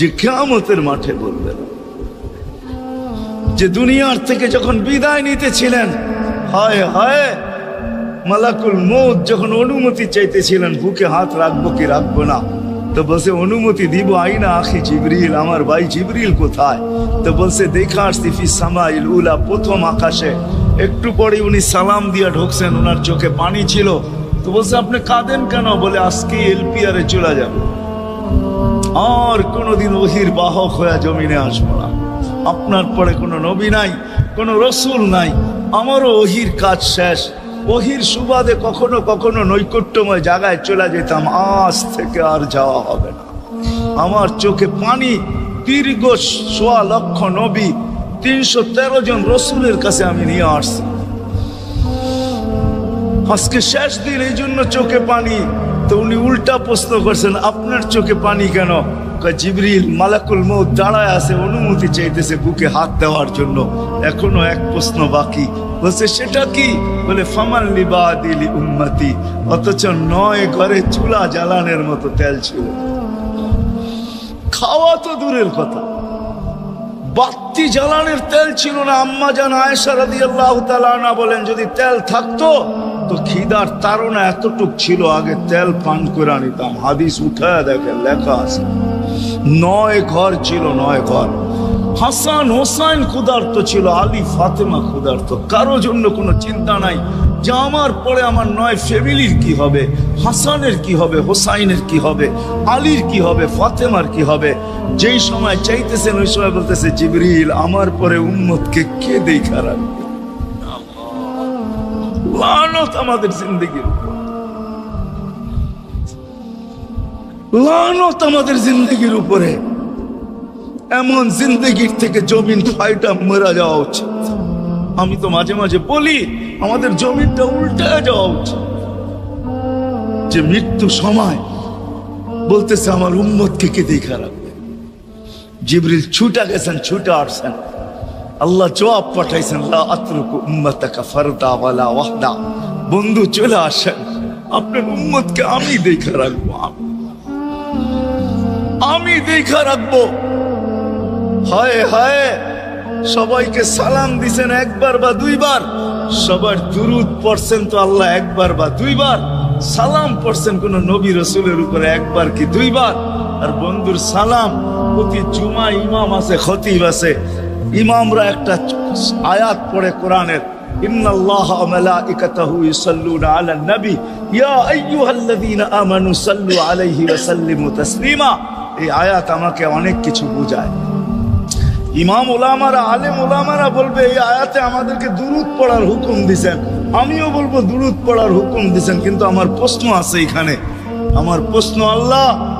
যে কেয়ামতের মাঠে বলবেন। যে দুনিয়ার থেকে যখন বিদায় নিতেছিলেন, হায় হায়, মালাকুল মৌত যখন অনুমতি চাইতেছিলেন, বুকে হাত রাখব কি রাখব না? তো বলছে, অনুমতি দিব আইনা আখি জিবরিল, আমার ভাই জিবরিল কোথায়? তো বলছে, দেখা আসছি ফি সামাইল উলা প্রথম আকাশে। একটু পরে উনি সালাম দিয়া ঢুকছেন ওনার চোখে পানি ছিল। তো বলছে, আপনি কাঁদেন কেন? বলে, আজকে এলপিআরে চলে যাবে। আর কোনোদিন ওহির বাহক হয়ে জমিনে আসব না। আপনার পরে কোনো নবী নাই, কোনো রসুল নাই। আমারও ওহির কাজ শেষ। ওহির সুবাদে কখনো কখনো নৈকট্যময় জায়গায় চলে যেতাম। আজ থেকে আর যাওয়া হবে না। আমার চোখে পানি, দীর্ঘ সোয়া লক্ষ নবী, তিনশো তেরো জন রসুলের কাছে আমি নিয়ে আসছি। আজকে শেষ দিন, এই জন্য চোখে পানি। তো উনি উল্টা প্রশ্ন করছেন, আপনার চোখে পানি কেন? জিবরিল, মালাকুল মৌ দাঁড়ায় আছে, অনুমতি চাইতেছে বুকে হাত দেওয়ার জন্য। এখনও এক প্রশ্ন বাকি। বলছে, সেটা কি? বলে, ফামান লিবা দিলি উম্মতি। অথচ নয় ঘরে চুলা জ্বালানের মতো তেল ছিল। খাওয়া তো দূরের কথা। বাত্তি জ্বালানের তেল ছিল না। আম্মা জান আয়েশা রাদিয়াল্লাহু তাআলা না বলেন, যদি তেল থাকতো, তো খিদার তাড়না এতটুক ছিল, আগে তেল পান করে নিতাম হাদিস উঠায় দেখেন, লেখা আছে। নয় ঘর ছিল, নয় ঘর। হাসান হোসাইন ক্ষুধার্ত ছিল, আলী ফাতেমা ক্ষুধার্ত। কারও জন্য কোনো চিন্তা নাই। যে আমার পরে আমার নয়, ফ্যামিলির কি হবে? হাসানের কি হবে? হোসাইনের কি হবে? আলীর কি হবে? ফাতেমার কি হবে? যেই সময় চাইতেছেন, ওই সময় বলতেছে, জিবরিল, আমার পরে উম্মতকে কে দেখা রাখবে? আমাদের জিন্দগির আমাদের জিন্দগির উপরে। এমন জিন্দগির থেকে জমিন ফাইটা মরা যাওয়া উচিত। আমি তো মাঝে মাঝে বলি, আমাদের জমিনটা উল্টে যাওয়া উচিত। যে মৃত্যু সময় বলতেছে, আমার উম্মতকে কে দেখা রাখবে? জিবরিল ছুটা গেছেন, ছুটা আসছেন। আল্লাহ জবাব পাঠাইছেন ওয়াহদা। বন্ধু চলে আসেন, আপনার উম্মতকে আমি দেখা রাখব। আমি দেখা রাখব। হায় হায়! সবাইকে সালাম দিছেন একবার বা দুইবার। সবার দুরুদ পড়ছেন তো আল্লাহ একবার বা দুইবার। সালাম পড়ছেন কোন নবী রসুলের উপরে একবার কি দুইবার? আর বন্ধুর সালাম, প্রতি জুমা ইমাম আছে, খতিব আছে। ইমামরা একটা আয়াত পড়ে কোরআনের এই আয়াত আমাকে অনেক কিছু বোঝায়। ইমাম ওলামারা আলেম ওলামারা বলবে, এই আয়াতে আমাদেরকে দুরুদ পড়ার হুকুম দিছেন। আমিও বলব, দুরুদ পড়ার হুকুম দিছেন। কিন্তু আমার প্রশ্ন আছে এখানে। আমার প্রশ্ন, আল্লাহ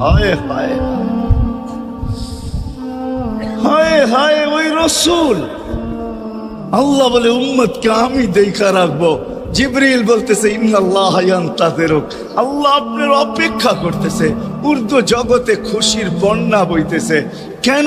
হায় হায়। হায় হায় ওই রসুল। আল্লাহ বলে, উম্মতকে আমি দেখা রাখব। জিবরিল বলতেছে আল্লাহ আপনার অপেক্ষা করতেছে। উর্দু জগতে খুশির বন্যা বইতেছে। কেন?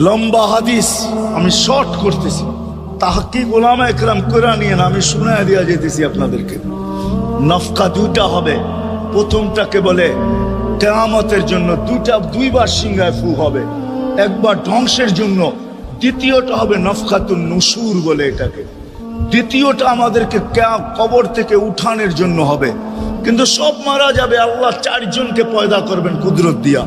লম্বা হাদিস আমি শর্ট করতেছি। তাহাকি গোলাম একরাম করে নিয়ে না আমি শুনে দিয়া যেতেছি আপনাদেরকে। নফকা দুইটা হবে। প্রথমটাকে বলে, কেয়ামতের জন্য দুটা দুইবার সিংহায় ফু হবে। একবার ধ্বংসের জন্য, দ্বিতীয়টা হবে নফখাতুন নসুর বলে এটাকে। দ্বিতীয়টা আমাদেরকে কবর থেকে উঠানের জন্য হবে। কিন্তু সব মারা যাবে, আল্লাহ চারজনকে পয়দা করবেন কুদরত দিয়া।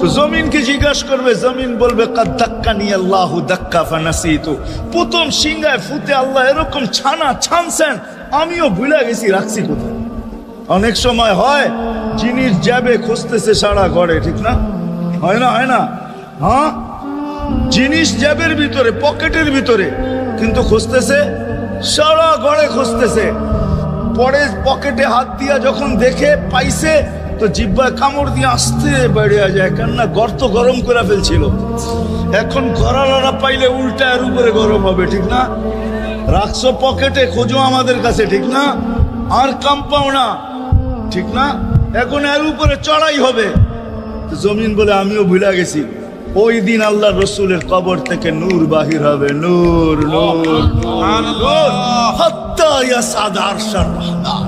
তো জমিনকে জিজ্ঞাসা করবে, জমিন বলবে, কাদ ধাক্কা নিয়ে আল্লাহ ধাক্কা ফানাসি তো প্রথম সিংহায় ফুতে আল্লাহ এরকম ছানা ছানছেন, আমিও ভুলে গেছি, রাখছি কোথায়? অনেক সময় হয়, জিনিস যাবে খুঁজতেছে সারা ঘরে, ঠিক না? হয় না হয় না? হ্যাঁ? জিনিস জ্যাবের ভিতরে, পকেটের ভিতরে, কিন্তু খুঁজতেছে, সারা ঘরে খুঁজতেছে। পরে পকেটে হাত দিয়া যখন দেখে, পাইছে তো জিব্বায় কামড় দিয়ে আসতে বেড়ে যায় কেননা গর্ত গরম করে ফেলছিল। এখন গড়ালড়া পাইলে উল্টা এর উপরে গরম হবে ঠিক না? রাখছো পকেটে খোঁজো আমাদের কাছে ঠিক না? আর কাম পাও না ঠিক না? এখন এর উপরে চড়াই হবে। জমিন বলে আমিও ভুলে গেছি। ওই দিন আল্লাহ রসুলের কবর থেকে নূর বাহির হবে। নূর নূর নূর, হাত্তা ইয়াসাদ আরশার রহমান।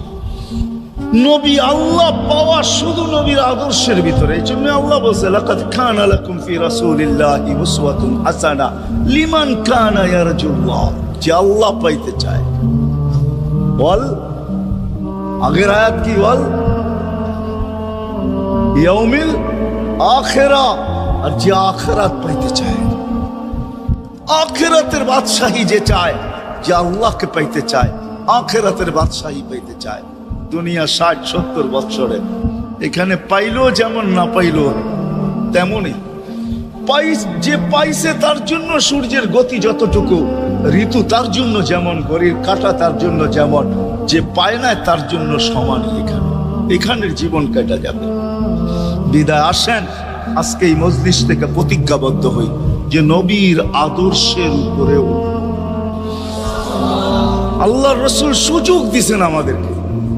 নবী আল্লাহ পাওয়া শুধু নবীর আদর্শের ভিতরে। এই জন্য আল্লাহ বলছে, লাকাদ কানা লাকুম ফি রাসূলিল্লাহি উসওয়াতুন হাসানা লিমান কানা ইয়ারজুল্লাহ। যে আল্লাহ পাইতে চায়। বল, আগের আয়াত কি বল? ইয়াউমিল আখেরা। আর যে আখেরাত পাইতে চায়, আখেরাতের বাদশাহী যে চায়, যে আল্লাহকে পাইতে চায়, আখেরাতের বাদশাহী পাইতে চায়। দুনিয়া ষাট, সত্তর বৎসরে। এখানে পাইলো যেমন না পাইলো তেমনই। পাইস, যে পাইছে তার জন্য সূর্যের গতি যতটুকু, ঋতু তার জন্য যেমন, ঘড়ির কাটা তার জন্য যেমন, যে পায় না তার জন্য সমান এখানে। এখানের জীবন কাটা যাবে। বিদায়, আসেন। আজকে এই মজলিস থেকে প্রতিজ্ঞাবদ্ধ হই যে নবীর আদর্শের উপরে। আল্লাহ রসুল সুযোগ দিছেন আমাদেরকে।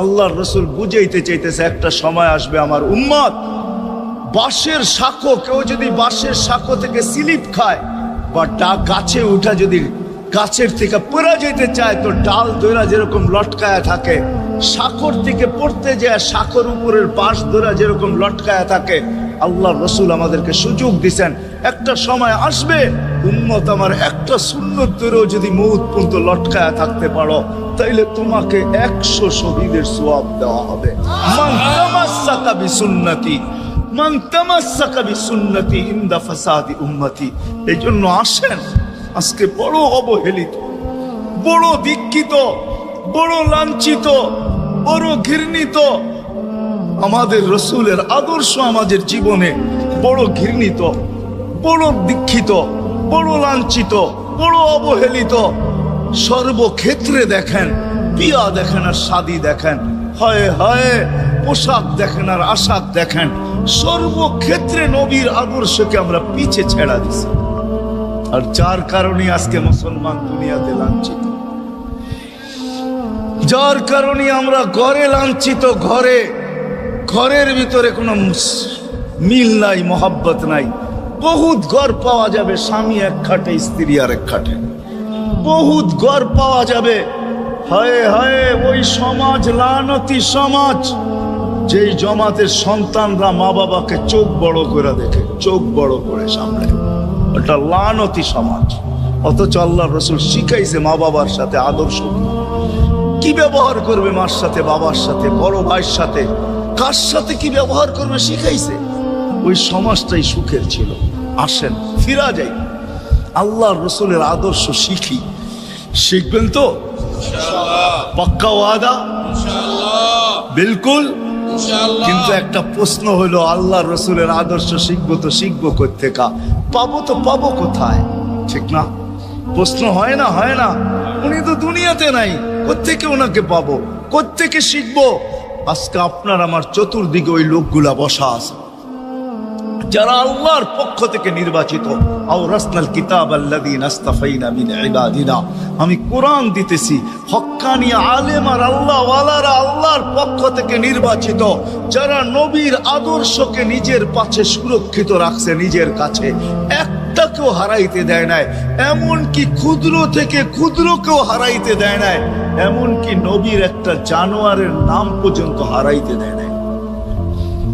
আল্লাহর রসুল বুঝাইতে চাইতেছে, একটা সময় আসবে আমার উম্মত। বাঁশের শাখো কেউ যদি বাঁশের শাখো থেকে স্লিপ খায় বা ডা, গাছে উঠা যদি গাছের থেকে পড়ে যেতে চায়, তো ডাল দৈরা যেরকম লটকায়া থাকে শাখর থেকে পড়তে যায় শাখর উপরের বাঁশ ধরা যেরকম লটকায়া থাকে, আল্লাহ রসুল আমাদেরকে সুযোগ দিছেন, একটা সময় আসবে, উম্মত আমার একটা সুন্নত ধরেও যদি মৌত পর্যন্ত লটকায়া থাকতে পারো। তাইলে তোমাকে একশো শহীদের সোয়াব দেওয়া হবে। এই জন্য আসেন, আজকে বড় অবহেলিত, বড় বড় লাঞ্ছিত, বড় ঘৃণিত, আমাদের রসুলের আদর্শ আমাদের জীবনে বড় ঘৃণিত, বড় দীক্ষিত, বড় লাঞ্ছিত, বড় অবহেলিত সর্বক্ষেত্রে দেখেন, বিয়া দেখেন আর শাদি দেখেন, হয় হয় পোশাক দেখেন আর আশাক দেখেন, সর্বক্ষেত্রে নবীর আদর্শকে আমরা পিছে ছেড়া দিছি। আর যার কারণে আজকে মুসলমান দুনিয়াতে লাঞ্ছিত। যার কারণে আমরা ঘরে লাঞ্ছিত, ঘরে, ঘরের ভিতরে কোনো মিল নাই, মহাব্বত নাই। বহুত ঘর পাওয়া যাবে, স্বামী এক খাটে, স্ত্রী আর এক খাটে। বহুত ঘর পাওয়া যাবে। হায় হায়, ওই সমাজ, লানতি সমাজ, যেই জমাতের সন্তানরা মা বাবাকে চোখ বড় করে দেখে, চোখ বড় করে সামনে ওটা লানতি সমাজ। অথচ আল্লাহ রসুল শিখাইছে মা বাবার সাথে আদর্শ। কি ব্যবহার করবে মার সাথে, বাবার সাথে, বড় ভাইয়ের সাথে? কার সাথে কি ব্যবহার করবে শিখাইছে? ওই সমাজটাই সুখের ছিল। আসেন, ফিরা যাই। আল্লাহ রসুলের আদর্শ শিখি। শিখবেন তো? পাক্কা ওয়াদা? বিলকুল? কিন্তু একটা প্রশ্ন হলো আল্লাহ রসুলের আদর্শ শিখব তো শিখব কোথেকা পাবো তো পাবো কোথায়? ঠিক না? প্রশ্ন হয় না হয় না। উনি তো দুনিয়াতে নাই। কোথেকে ওনাকে পাবো? কোথেকে শিখব? আজকে আপনার আমার চতুর্দিকে ওই লোকগুলা বসা আছে। যারা আল্লাহর পক্ষ থেকে নির্বাচিত। কিতাব আমি কোরআন দিতেছি, হক্কানি আলেম আর আল্লাহ আল্লাহর পক্ষ থেকে নির্বাচিত, যারা নবীর আদর্শকে নিজের পাশে সুরক্ষিত রাখছে নিজের কাছে। একটাকেও হারাইতে দেয় নাই, এমনকি ক্ষুদ্র থেকে ক্ষুদ্রকেও হারাইতে দেয় নাই, এমনকি নবীর একটা জানোয়ারের নাম পর্যন্ত হারাইতে দেয় নাই।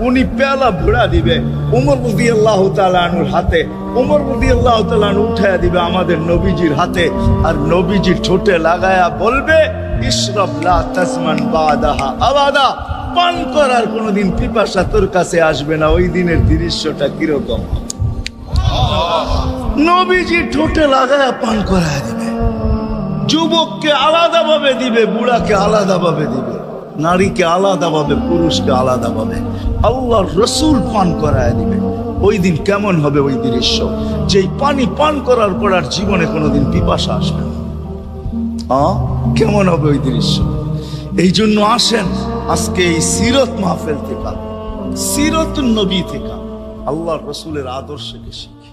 উনি পেলা ভুড়া দিবে। উমর রদি আল্লাহ তালুর হাতে। উমর রদি আল্লাহ তালু উঠাইয়া দিবে আমাদের নবীজির হাতে। আর নবীজি ঠোঁটে লাগায়া বলবে ইসরব লা তাসমান বাদাহা। আবাদা, পান করার কোনোদিন পিপাসা তোর কাছে আসবে না। ওই দিনের দৃশ্যটা কীরকম? নবীজি ঠোঁটে লাগায়া পান করায় দিবে। যুবককে আলাদাভাবে দিবে, বুড়াকে আলাদাভাবে দিবে। নারীকে আলাদাভাবে, পুরুষকে আলাদাভাবে। আল্লাহ রসুল পান করায় দিবে। ওই দিন কেমন হবে ওই দৃশ্য যেই পানি পান করার পর আর জীবনে কোনোদিন পিপাসা আসবে না? কেমন হবে ওই দৃশ্য এই জন্য আসেন, আজকে এই সিরত মাহফেল থেকে। সিরত নবী থেকে। আল্লাহ রসুলের আদর্শকে শিখি।